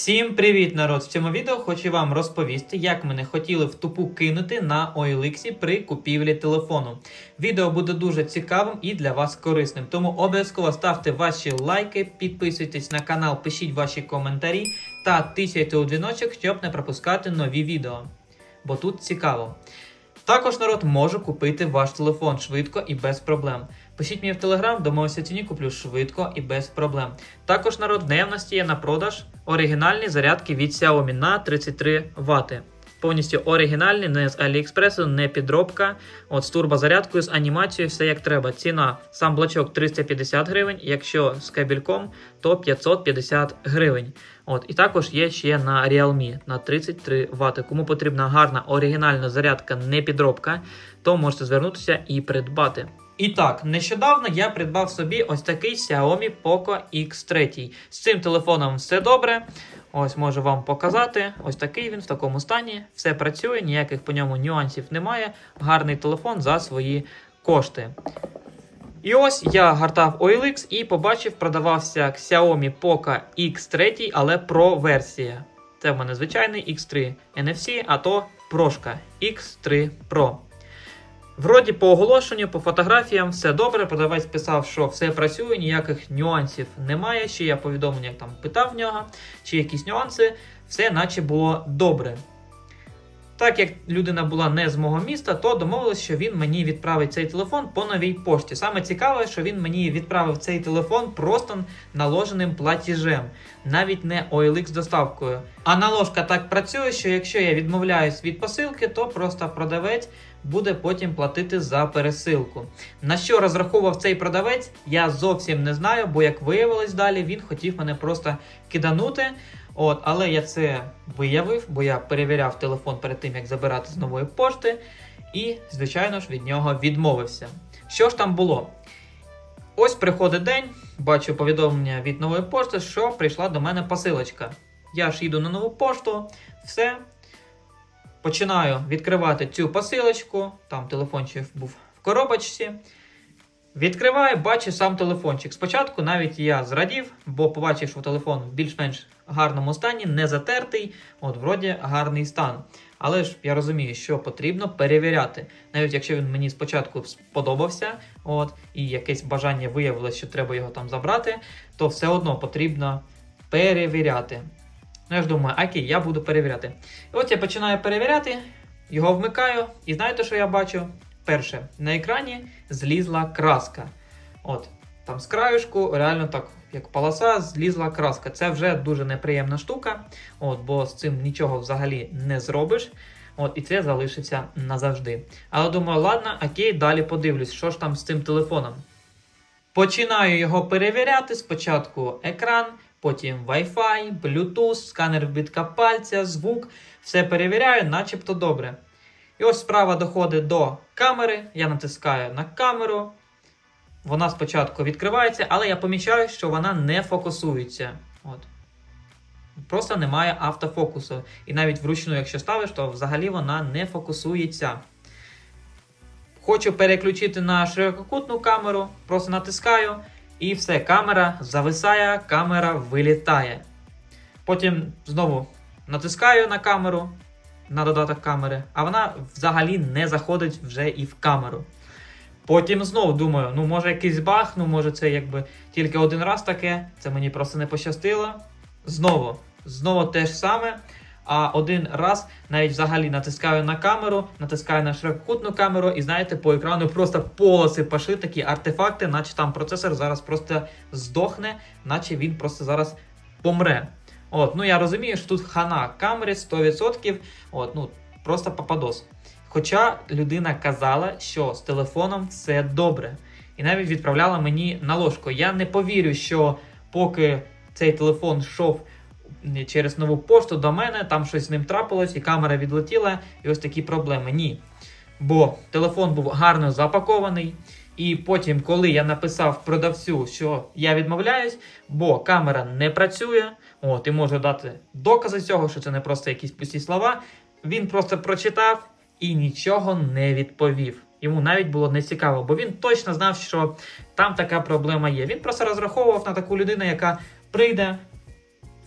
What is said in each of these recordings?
Всім привіт, народ! В цьому відео хочу вам розповісти, як мене хотіли в тупу кинути на OLX при купівлі телефону. Відео буде дуже цікавим і для вас корисним. Тому обов'язково ставте ваші лайки, підписуйтесь на канал, пишіть ваші коментарі та тисяйте у дзвіночок, щоб не пропускати нові відео. Бо тут цікаво. Також народ може купити ваш телефон швидко і без проблем. Пишіть мені в телеграм, домовився ціні, куплю швидко і без проблем. Також народ наявності є на продаж оригінальні зарядки від Xiaomi на 33 Вт. Повністю оригінальні, не з Аліекспресу, не підробка. От з турбозарядкою, з анімацією, все як треба. Ціна сам блочок 350 гривень, якщо з кабельком, то 550 гривень. От, і також є ще на Realme на 33 Вт. Кому потрібна гарна оригінальна зарядка, не підробка, то можете звернутися і придбати. І так, нещодавно я придбав собі ось такий Xiaomi Poco X3. З цим телефоном все добре. Ось можу вам показати. Ось такий він в такому стані. Все працює, ніяких по ньому нюансів немає. Гарний телефон за свої кошти. І ось я гартав OLX і побачив, продавався Xiaomi Poco X3, але Pro версія. Це в мене звичайний X3 NFC, а то прошка X3 Pro. Вроді по оголошенню, по фотографіям все добре. Продавець писав, що все працює, ніяких нюансів немає. Ще я повідомлення там питав в нього, чи якісь нюанси, все наче було добре. Так як людина була не з мого міста, то домовились, що він мені відправить цей телефон по новій пошті. Саме цікаве, що він мені відправив цей телефон просто наложеним платіжем, навіть не OLX доставкою. А наложка так працює, що якщо я відмовляюсь від посилки, то просто продавець буде потім платити за пересилку. На що розраховував цей продавець, я зовсім не знаю, бо як виявилось далі, він хотів мене просто киданути. От, але я це виявив, бо я перевіряв телефон перед тим, як забирати з нової пошти, і, звичайно ж, від нього відмовився. Що ж там було? Ось приходить день, бачу повідомлення від нової пошти, що прийшла до мене посилочка. Я ж їду на нову пошту, все. Починаю відкривати цю посилочку, там телефончик був в коробочці. Відкриваю, бачу сам телефончик. Спочатку навіть я зрадів, бо побачив, що телефон в більш-менш гарному стані, не затертий, от вроді гарний стан. Але ж я розумію, що потрібно перевіряти. Навіть якщо він мені спочатку сподобався, от, і якесь бажання виявилось, що треба його там забрати, то все одно потрібно перевіряти. Ну, я ж думаю, окей, я буду перевіряти. І от я починаю перевіряти, його вмикаю, і знаєте, що я бачу? Перше, на екрані злізла краска. От, там з краюшку, реально так, як полоса, злізла краска. Це вже дуже неприємна штука, от, бо з цим нічого взагалі не зробиш. От, і це залишиться назавжди. Але думаю, ладно, окей, далі подивлюсь, що ж там з цим телефоном. Починаю його перевіряти. Спочатку екран, потім Wi-Fi, Bluetooth, сканер відбитка пальця, звук. Все перевіряю, начебто добре. І ось справа доходить до камери. Я натискаю на камеру. Вона спочатку відкривається, але я помічаю, що вона не фокусується. От. Просто немає автофокусу. І навіть вручну, якщо ставиш, то взагалі вона не фокусується. Хочу переключити на ширококутну камеру, просто натискаю, і все, камера зависає, камера вилітає. Потім знову натискаю на камеру, на додаток камери, а вона взагалі не заходить вже і в камеру. Потім знову думаю, ну може якийсь баг, ну може це якби тільки один раз таке, це мені просто не пощастило. Знову, знову те ж саме. А один раз навіть взагалі натискаю на камеру, натискаю на ширококутну камеру, і знаєте, по екрану просто полоси пошли такі артефакти, наче там процесор зараз просто здохне, наче він просто зараз помре. От, ну я розумію, що тут хана камери 100%, от, ну просто попадос. Хоча людина казала, що з телефоном все добре. І навіть відправляла мені наложку. Я не повірю, що поки цей телефон йшов через нову пошту до мене, там щось з ним трапилось, і камера відлетіла, і ось такі проблеми. Ні. Бо телефон був гарно запакований. І потім, коли я написав продавцю, що я відмовляюсь, бо камера не працює, от, і можу дати докази цього, що це не просто якісь пусті слова. Він просто прочитав і нічого не відповів. Йому навіть було не цікаво, бо він точно знав, що там така проблема є. Він просто розраховував на таку людину, яка прийде,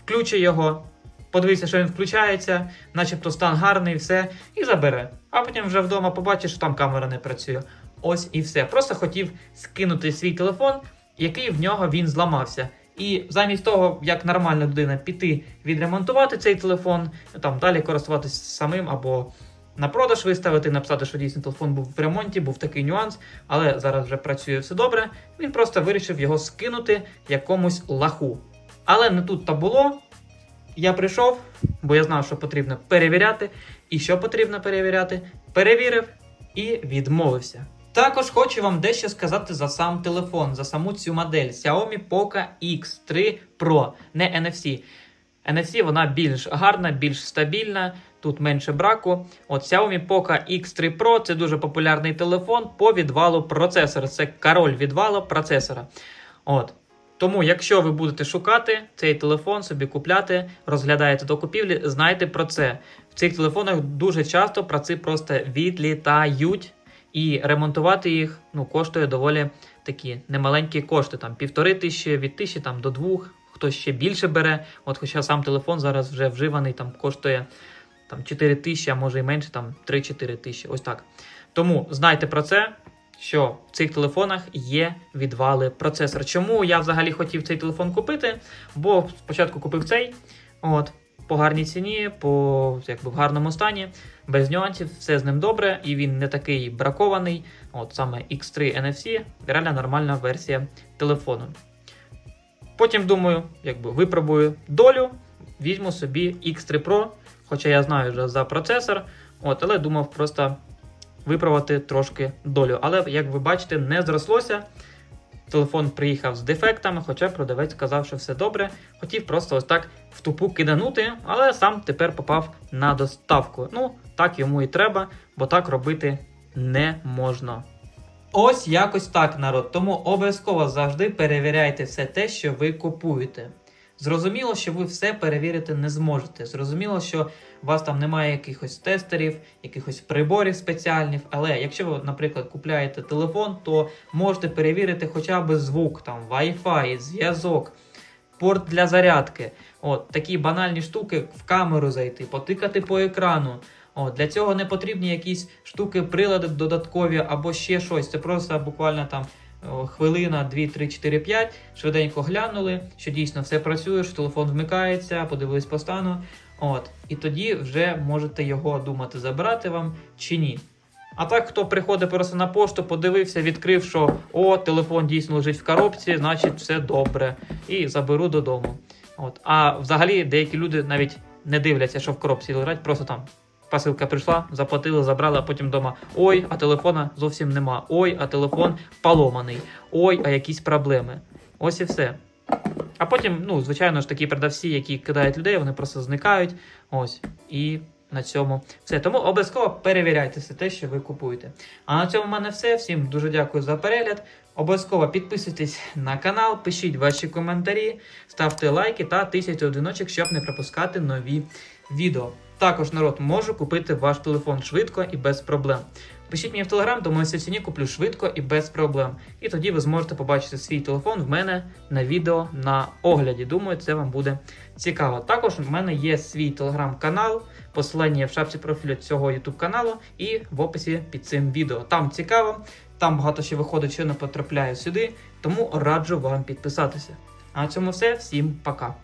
включить його, подивиться, що він включається, начебто стан гарний, все, і забере. А потім вже вдома побачиш, що там камера не працює. Ось і все. Просто хотів скинути свій телефон, який в нього він зламався. І замість того, як нормальна людина піти відремонтувати цей телефон, там далі користуватися самим або на продаж виставити, написати, що дійсно телефон був в ремонті, був такий нюанс, але зараз вже працює все добре. Він просто вирішив його скинути якомусь лаху. Але не тут то було. Я прийшов, бо я знав, що потрібно перевіряти. І що потрібно перевіряти, перевірив і відмовився. Також хочу вам дещо сказати за сам телефон, за саму цю модель Xiaomi Poco X3 Pro, не NFC. NFC вона більш гарна, більш стабільна, тут менше браку. От Xiaomi Poco X3 Pro це дуже популярний телефон по відвалу процесора. Це король відвалу процесора. От. Тому, якщо ви будете шукати цей телефон, собі купляти, розглядаєте до купівлі, знайте про це. В цих телефонах дуже часто праці просто відлітають, і ремонтувати їх ну, коштує доволі такі немаленькі кошти, там півтори тисячі, від тисячі там, до двох, хтось ще більше бере. От хоча сам телефон зараз вже вживаний, там коштує там 4 тисячі, а може і менше, там 3-4 тисячі. Ось так. Тому знайте про це. Що в цих телефонах є відвали процесора. Чому я взагалі хотів цей телефон купити? Бо спочатку купив цей, от, по гарній ціні, по якби в гарному стані, без нюансів, все з ним добре, і він не такий бракований. От саме X3 NFC, реально нормальна версія телефону. Потім думаю, якби випробую долю, візьму собі X3 Pro, хоча я знаю вже за процесор, от, але думав просто виправити трошки долю. Але, як ви бачите, не зрослося. Телефон приїхав з дефектами, хоча продавець сказав, що все добре. Хотів просто ось так в тупу киданути, але сам тепер попав на доставку. Ну, так йому і треба, бо так робити не можна. Ось якось так, народ. Тому обов'язково завжди перевіряйте все те, що ви купуєте. Зрозуміло, що ви все перевірити не зможете. Зрозуміло, що у вас там немає якихось тестерів, якихось приборів спеціальних. Але якщо ви, наприклад, купляєте телефон, то можете перевірити хоча б звук, там Wi-Fi, зв'язок, порт для зарядки. От такі банальні штуки в камеру зайти, потикати по екрану. От, для цього не потрібні якісь штуки, прилади додаткові або ще щось. Це просто буквально там о, хвилина, 2, 3, 4, 5. Швиденько глянули, що дійсно все працює, що телефон вмикається, подивились по стану. От, і тоді вже можете його думати, забирати вам чи ні. А так, хто приходить просто на пошту, подивився, відкрив, що о, телефон дійсно лежить в коробці, значить все добре. І заберу додому. От. А взагалі деякі люди навіть не дивляться, що в коробці лежать, просто там посилка прийшла, заплатили, забрали, а потім вдома. Ой, а телефона зовсім нема. Ой, а телефон поломаний. Ой, а якісь проблеми. Ось і все. А потім, ну, звичайно ж, такі продавці, які кидають людей, вони просто зникають. Ось. І на цьому все. Тому обов'язково перевіряйте все те, що ви купуєте. А на цьому в мене все. Всім дуже дякую за перегляд. Обов'язково підписуйтесь на канал, пишіть ваші коментарі, ставте лайки та тисячу одиночок, щоб не пропускати нові відео. Також народ може купити ваш телефон швидко і без проблем. Пишіть мені в телеграм, думаю, в ціні куплю швидко і без проблем. І тоді ви зможете побачити свій телефон в мене на відео на огляді. Думаю, це вам буде цікаво. Також в мене є свій телеграм-канал, посилання є в шапці профілю цього YouTube каналу і в описі під цим відео. Там цікаво, там багато ще виходить, що не потрапляє сюди, тому раджу вам підписатися. А на цьому все. Всім пока.